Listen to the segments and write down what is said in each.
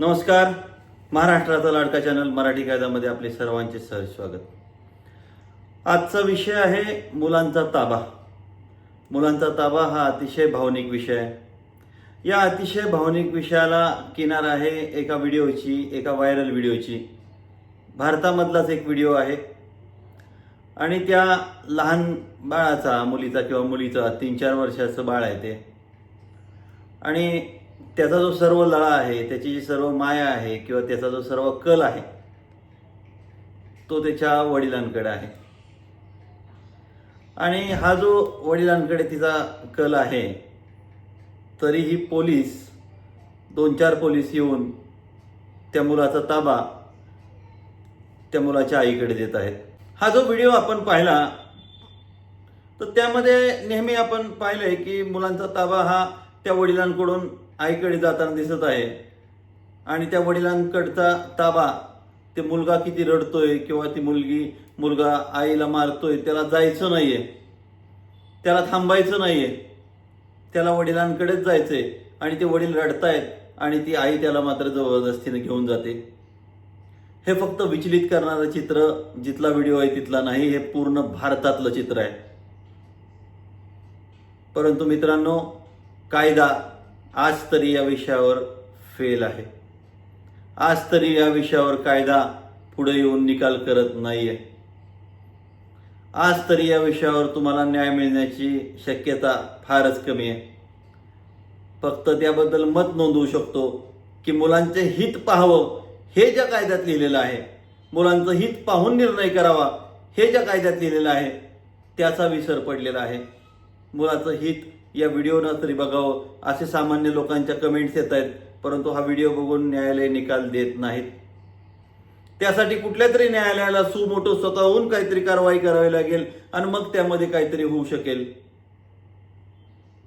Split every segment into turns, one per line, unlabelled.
नमस्कार. महाराष्ट्राचा लाडका चॅनल मराठी कायद्यामध्ये आपले सर्वांचे सहज स्वागत. आजचा विषय आहे मुलांचा ताबा. मुलांचा ताबा हा अतिशय भावनिक विषय आहे. या अतिशय भावनिक विषयाला किनार आहे एका व्हिडिओची एका व्हायरल व्हिडिओची. भारतामधलाच एक व्हिडिओ आहे. आणि त्या लहान बाळाचा मुलीचा किंवा मुलीचा तीन चार वर्षाचं बाळ आहे ते. आणि त्याचा जो सर्व लळा आहे त्याची जी सर्व माया आहे किंवा त्याचा जो सर्व कल आहे तो त्याच्या वडिलांकडे आहे. आणि हा जो वडिलांकडे तिचा कल आहे तरीही पोलीस दोन चार पोलीस येऊन त्या मुलाचा ताबा त्या मुलाच्या आईकडे देत आहेत. हा जो व्हिडिओ आपण पाहिला तर त्यामध्ये नेहमी आपण पाहिलंय की मुलांचा ताबा हा त्या वडिलांकडून आईकडे जाताना दिसत आहे. आणि त्या वडिलांकडचा ताबा ते मुलगा किती रडतोय किंवा ती मुलगी मुलगा आईला मारतोय त्याला जायचं नाहीये. त्याला थांबायचं नाहीये. त्याला वडिलांकडेच जायचंय. आणि ते वडील रडतायत आणि ती आई त्याला मात्र जबरदस्तीने घेऊन जाते. हे फक्त विचलित करणारं चित्र जिथला व्हिडिओ आहे तिथला नाही हे पूर्ण भारतातलं चित्र आहे. परंतु मित्रांनो कायदा आज तरी या विषयावर फेल आहे. आज तरी या विषयावर कायदा पुढे येऊन निकाल करत नाहीये. आज तरी या विषयावर तुम्हाला न्याय मिळण्याची शक्यता फारच कमी आहे. फक्त त्याबद्दल मत नोंदवू शकतो की मुलांचे हित पाहावं हे ज्या कायद्यात लिहिलेलं आहे मुलांचं हित पाहून निर्णय करावा हे ज्या कायद्यात लिहिलेलं आहे त्याचा विसर पडलेला आहे. मुलाचं हित या व्हिडिओनं तरी बघावं असे सामान्य लोकांच्या कमेंट्स येत आहेत. परंतु हा व्हिडिओ बघून न्यायालय निकाल देत नाहीत. त्यासाठी कुठल्या तरी न्यायालयाला सुमोटो स्वतःहून काहीतरी कारवाई करावी लागेल आणि मग त्यामध्ये काहीतरी होऊ शकेल.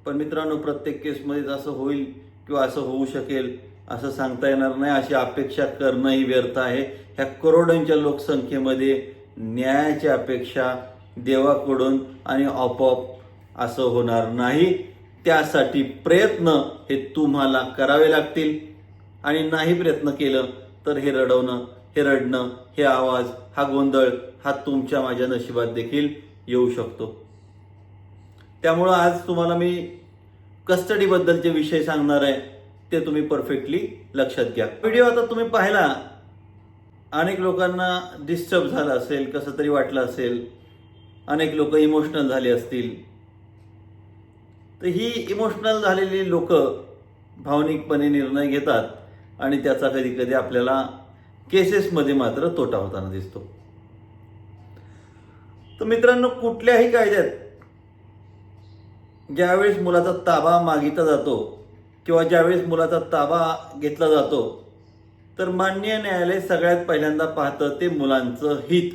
पण मित्रांनो प्रत्येक केसमध्येच असं होईल किंवा असं होऊ शकेल असं सांगता येणार नाही. अशी अपेक्षा करणंही व्यर्थ आहे. ह्या करोडांच्या लोकसंख्येमध्ये न्यायाची अपेक्षा देवाकडून आणि आपोआप असं होणार नाही. त्यासाठी प्रयत्न हे तुम्हाला करावे लागतील. आणि नाही प्रयत्न केलं तर हे रडवणं हे रडणं हे आवाज हा गोंधळ हा तुमच्या माझ्या नशिबात देखील येऊ शकतो. त्यामुळं आज तुम्हाला मी कस्टडीबद्दल जे विषय सांगणार आहे. ते तुम्ही परफेक्टली लक्षात घ्या. व्हिडिओ आता तुम्ही पाहिला. अनेक लोकांना डिस्टर्ब झालं असेल कसं तरी वाटलं असेल. अनेक लोक इमोशनल झाले असतील. तर ही इमोशनल झालेली लोक भावनिकपणे निर्णय घेतात आणि त्याचा कधी कधी आपल्याला केसेसमध्ये मात्र तोटा होताना दिसतो. तर मित्रांनो कुठल्याही कायद्यात ज्यावेळेस मुलाचा ताबा मागितला जातो किंवा ज्यावेळेस मुलाचा ताबा घेतला जातो तर मान्य न्यायालय सगळ्यात पहिल्यांदा पाहतं ते मुलांचं हित.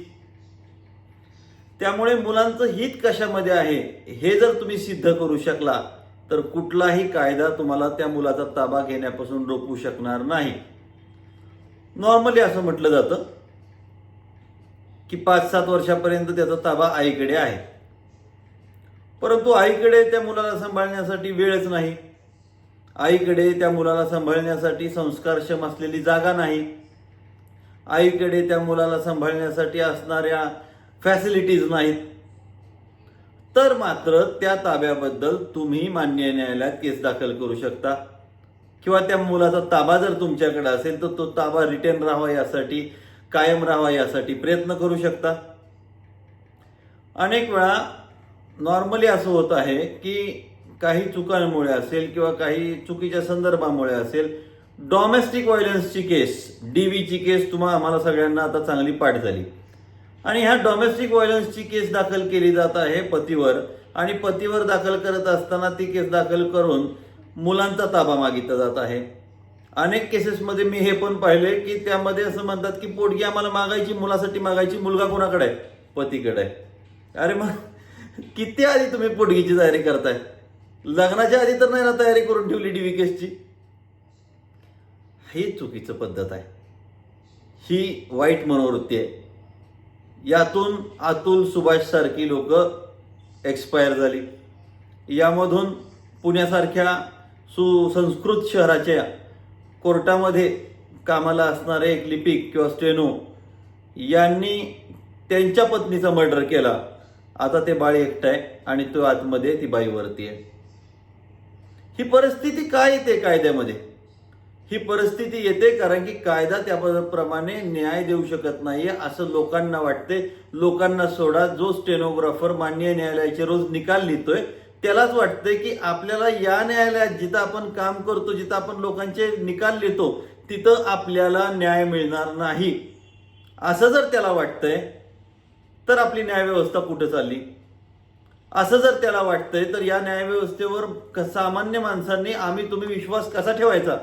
त्यामुळे मुलांचं हित कशामध्ये आहे हे जर तुम्ही सिद्ध करू शकला तर कुठलाही कायदा तुम्हाला त्या मुलाचा ताबा घेण्यापासून रोखू शकणार नाही. नॉर्मली असं म्हटलं जातं की पाच सात वर्षापर्यंत त्याचा ताबा आईकडे आहे. परंतु आईकडे त्या मुलाला सांभाळण्यासाठी वेळच नाही. आईकडे त्या मुलाला सांभाळण्यासाठी संस्कारक्षम असलेली जागा नाही. आईकडे त्या मुलाला सांभाळण्यासाठी असणाऱ्या फॅसिलिटीज नाहीत. तर मात्र त्या ताब्याबद्दल तुम्ही मान्य न्यायालयात केस दाखल करू शकता. किंवा त्या मुलाचा ताबा जर तुमच्याकडे असेल तर तो ताबा रिटर्न राहावा यासाठी कायम राहावा यासाठी प्रयत्न करू शकता. अनेक वेळा नॉर्मली असं होत आहे की काही चुकांमुळे असेल किंवा काही चुकीच्या संदर्भामुळे असेल डॉमेस्टिक व्हायलन्सची केस डीव्हीची केस तुम्हाला आम्हाला सगळ्यांना आता चांगली पाठ झाली. आणि ह्या डॉमेस्टिक व्हायलन्सची केस दाखल केली जात आहे पतीवर. आणि पतीवर दाखल करत असताना ती केस दाखल करून मुलांचा ताबा मागितला जात आहे. अनेक केसेसमध्ये मी हे पण पाहिले की त्यामध्ये असं म्हणतात की पोटगी आम्हाला मागायची मुलासाठी मागायची मुलगा कोणाकडे? आहे पतीकडे. आहे अरे मग किती आधी तुम्ही पोटगीची तयारी करताय? लग्नाच्या आधी तर नाही ना तयारी करून ठेवली डीव्ही केसची ही चुकीचं पद्धत आहे. ही वाईट मनोवृत्ती आहे. यातून अतुल सुभाष सारखी लोक एक्सपायर झाली. यामधून पुण्यासारख्या सुसंस्कृत शहराच्या कोर्टामध्ये कामाला असणारे एक लिपिक किंवा स्टेनो यांनी त्यांच्या पत्नीचा मर्डर केला. आता ते बाळ एकटं आहे आणि तो आतमध्ये ती बाईवरती आहे. ही परिस्थिती काय येते कायद्यामध्ये? ही परिस्थिती येते कारण की कायदा त्याप्रमाणे न्याय देऊ शकत नाही असं लोकांना वाटते लोकांना सोडा जो स्टेनोग्राफर मान्य न्यायालयाचे रोज निकाल लिहितोय त्यालाच वाटते की आपल्याला या न्यायालयात जिथं आपण काम करतो जिथं आपण लोकांचे निकाल लिहितो तिथं आपल्याला न्याय मिळणार नाही. असं जर त्याला वाटतंय तर आपली न्यायव्यवस्था कुठं चालली? असं जर त्याला वाटतंय तर या न्यायव्यवस्थेवर क- सामान्य माणसांनी आम्ही तुम्ही विश्वास कसा ठेवायचा?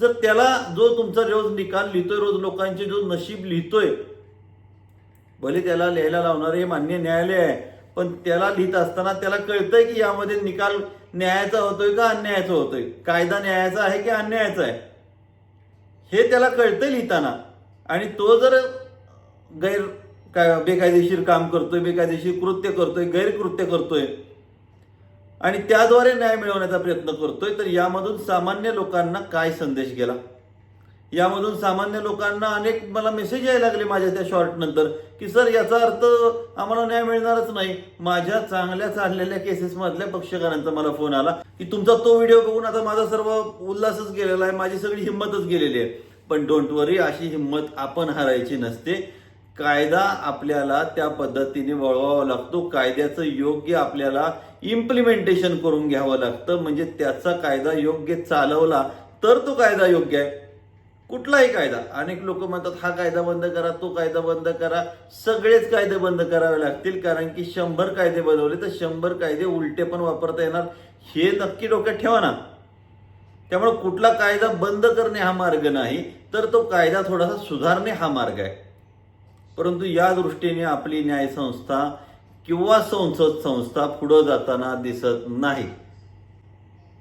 जर त्याला जो तुमचा रोज निकाल लिहितोय रोज लोकांचे जो नशीब लिहितोय भले त्याला लिहायला लावणारे हे मान्य न्यायालय आहे पण त्याला लिहित असताना त्याला कळतंय की यामध्ये निकाल न्यायाचा होतोय का अन्यायाचा होतोय? कायदा न्यायाचा आहे की अन्यायाचा आहे? हे त्याला कळतंय लिहिताना. आणि तो जर गैर काय बेकायदेशीर काम करतोय बेकायदेशीर कृत्य करतोय गैरकृत्य करतोय आणि त्याद्वारे न्याय मिळवण्याचा प्रयत्न करतोय तर यामधून सामान्य लोकांना काय संदेश गेला? यामधून सामान्य लोकांना अनेक मला मेसेज यायला लागले माझ्या त्या शॉर्ट नंतर की सर याचा अर्थ आम्हाला न्याय मिळणारच नाही. माझ्या चांगल्या चाललेल्या केसेसमधल्या पक्षकारांचा मला फोन आला की तुमचा तो व्हिडिओ बघून आता माझा सर्व उल्हासच गेलेला आहे माझी सगळी हिंमतच गेलेली आहे. पण डोंट वरी अशी हिंमत आपण हारायची नसते. कायदा आपल्याला त्या पद्धतीने वळवावा लागतो. कायद्याचं योग्य आपल्याला इम्प्लिमेंटेशन करून घ्यावं लागतं. म्हणजे त्याचा कायदा योग्य चालवला तर तो कायदा योग्य आहे. कुठलाही कायदा. अनेक लोक म्हणतात हा कायदा बंद करा तो कायदा बंद करा. सगळेच कायदे बंद करावे लागतील कारण की शंभर कायदे बनवले तर शंभर कायदे उलटे पण वापरता येणार. हे नक्की डोक्यात ठेवा ना. त्यामुळे कुठला कायदा बंद करणे हा मार्ग नाही तर तो कायदा थोडासा सुधारणे हा मार्ग आहे. परंतु या दृष्टीने आपली न्यायसंस्था किंवा संसद संस्था पुढं जाताना दिसत नाही.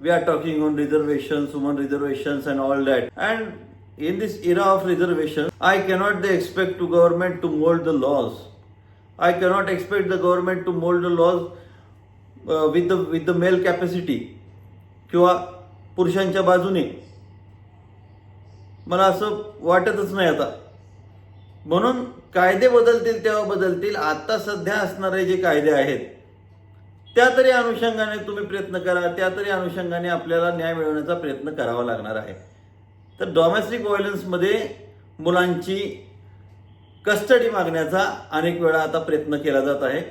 We are talking on reservation Suman reservation and all that and in this era of reservation I cannot they expect to government to mould the laws I cannot expect the government to mould the laws with the with the male capacity किंवा पुरुषांच्या बाजूने. मला असं वाटतच नाही आता. म्हणून कायदे बदलतील तेव्हा बदलतील. आता सध्या असणारे जे कायदे आहेत त्या तरी अनुषंगाने तुम्ही प्रयत्न करा त्या तरी अनुषंगाने आपल्याला न्याय मिळवण्याचा प्रयत्न करावा लागणार आहे. तर डॉमेस्टिक व्हायलन्समध्ये मुलांची कस्टडी मागण्याचा अनेक वेळा आता प्रयत्न केला जात आहे.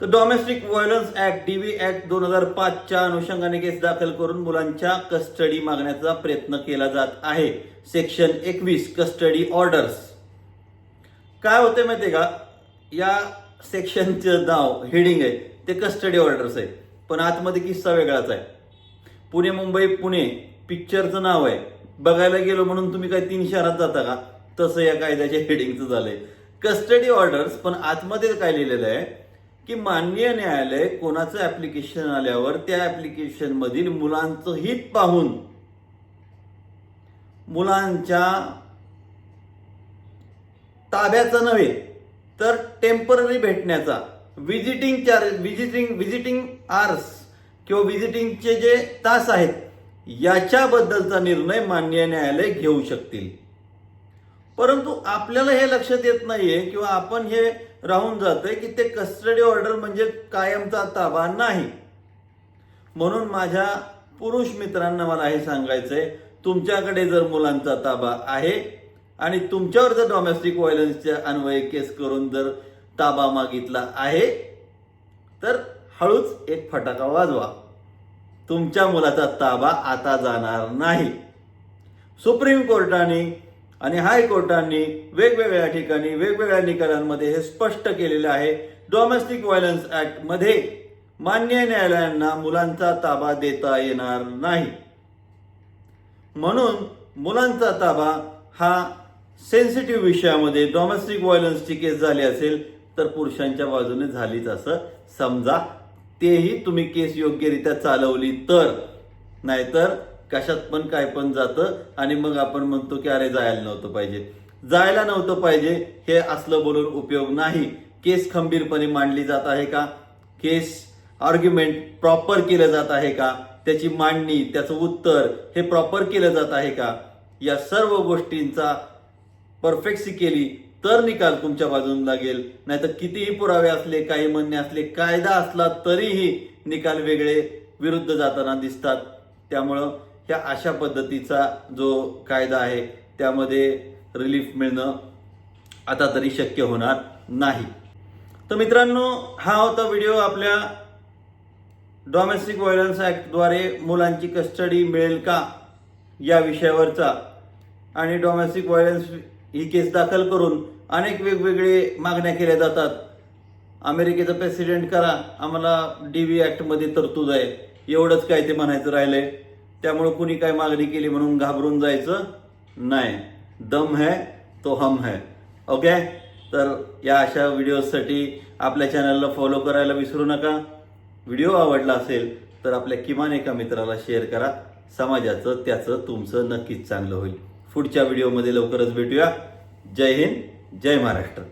तर domestic violence act DV act दोन हजार पाचच्या अनुषंगाने केस दाखल करून मुलांच्या कस्टडी मागण्याचा प्रयत्न केला जात आहे. सेक्शन एकवीस कस्टडी ऑर्डर्स काय होते माहिती का? या सेक्शनचं नाव हेडिंग आहे ते कस्टडी ऑर्डर्स आहे. पण आतमध्ये किस्सा वेगळाच आहे. पुणे मुंबई पुणे पिक्चरचं नाव आहे. बघायला गेलो म्हणून तुम्ही काय तीन शहरात जाता का? तसं या कायद्याच्या हेडिंगचं झालंय. कस्टडी ऑर्डर्स पण आतमध्ये काय लिहिलेलं आहे? की माननीय न्यायालय कोणाचं ऍप्लिकेशन आल्यावर त्या ऍप्लिकेशन मधील मुलांचं हित पाहून मुलांच्या ताब्याचा नव्हे तर टेंपररी भेटण्याचा. Visiting charge visiting visiting hours किंवा विजिटिंगचे जे तास आहेत याच्याबद्दलचा निर्णय मान्य न्यायालय घेऊ शकतील. परंतु आपल्याला हे लक्षात येत नाहीये किंवा आपण हे राहून जातोय की ते कस्टडी ऑर्डर म्हणजे कायमचा ताबा नाही. म्हणून माझ्या पुरुष मित्रांना मला हे सांगायचंय तुमच्याकडे जर मुलांचा ताबा आहे आणि तुमच्यावर जर डॉमेस्टिक व्हायलन्सच्या अन्वये केस करून जर ताबा मागितला आहे तर हळूच एक फटाका वाजवा. तुमच्या मुलाचा ताबा आता जाणार नाही. सुप्रीम कोर्टाने आणि हायकोर्टांनी वेगवेगळ्या ठिकाणी वेगवेगळ्या निकालांमध्ये हे स्पष्ट केलेलं आहे. डोमेस्टिक व्हायलन्स ॲक्टमध्ये मान्य न्यायालयांना मुलांचा ताबा देता येणार नाही. म्हणून मुलांचा ताबा हा सेन्सिटिव्ह विषयामध्ये डॉमेस्टिक व्हायलन्सची केस झाली असेल तर पुरुषांच्या बाजूने झालीच असं समजा. तेही तुम्ही केस योग्यरित्या चालवली तर. नाहीतर कशात पण काय पण जातं आणि मग आपण म्हणतो की अरे जायला नव्हतं पाहिजे. जायला नव्हतं पाहिजे हे असलं बोलून उपयोग नाही. केस खंबीरपणे मांडली जात आहे का? केस आर्ग्युमेंट प्रॉपर केलं जात आहे का? त्याची मांडणी त्याचं उत्तर हे प्रॉपर केलं जात आहे का? या सर्व गोष्टींचा परफेक्सी केली तर निकाल तुमच्या बाजून लागेल. नाहीतर कितीही पुरावे असले काही म्हणणे असले कायदा असला तरीही निकाल वेगळे विरुद्ध जाताना दिसतात. त्यामुळं ह्या अशा पद्धतीचा जो कायदा आहे त्यामध्ये रिलीफ मिळणं आता तरी शक्य होणार नाही. तर मित्रांनो हा होता व्हिडिओ आपल्या डॉमेस्टिक व्हायलन्स ॲक्टद्वारे मुलांची कस्टडी मिळेल का या विषयावरचा. आणि डॉमेस्टिक व्हायलन्स ही केस दाखल करून अनेक वेगवेगळे मागण्या केल्या जातात. अमेरिकेचं प्रेसिडेंट करा आम्हाला डी व्ही ॲक्टमध्ये तरतूद आहे. एवढंच काय ते म्हणायचं राहिलंय. त्यामुळं कुणी काय मागणी केली म्हणून घाबरून जायचं नाही. दम है तो हम है. ओके तर या अशा व्हिडिओजसाठी आपल्या चॅनलला फॉलो करायला विसरू नका. व्हिडिओ आवडला असेल तर आपल्या किमान एका मित्राला शेअर करा. समाजाचं त्याचं तुमचं नक्कीच चांगलं होईल. पुढच्या व्हिडिओमध्ये लवकरच भेटूया. जय हिंद जय महाराष्ट्र.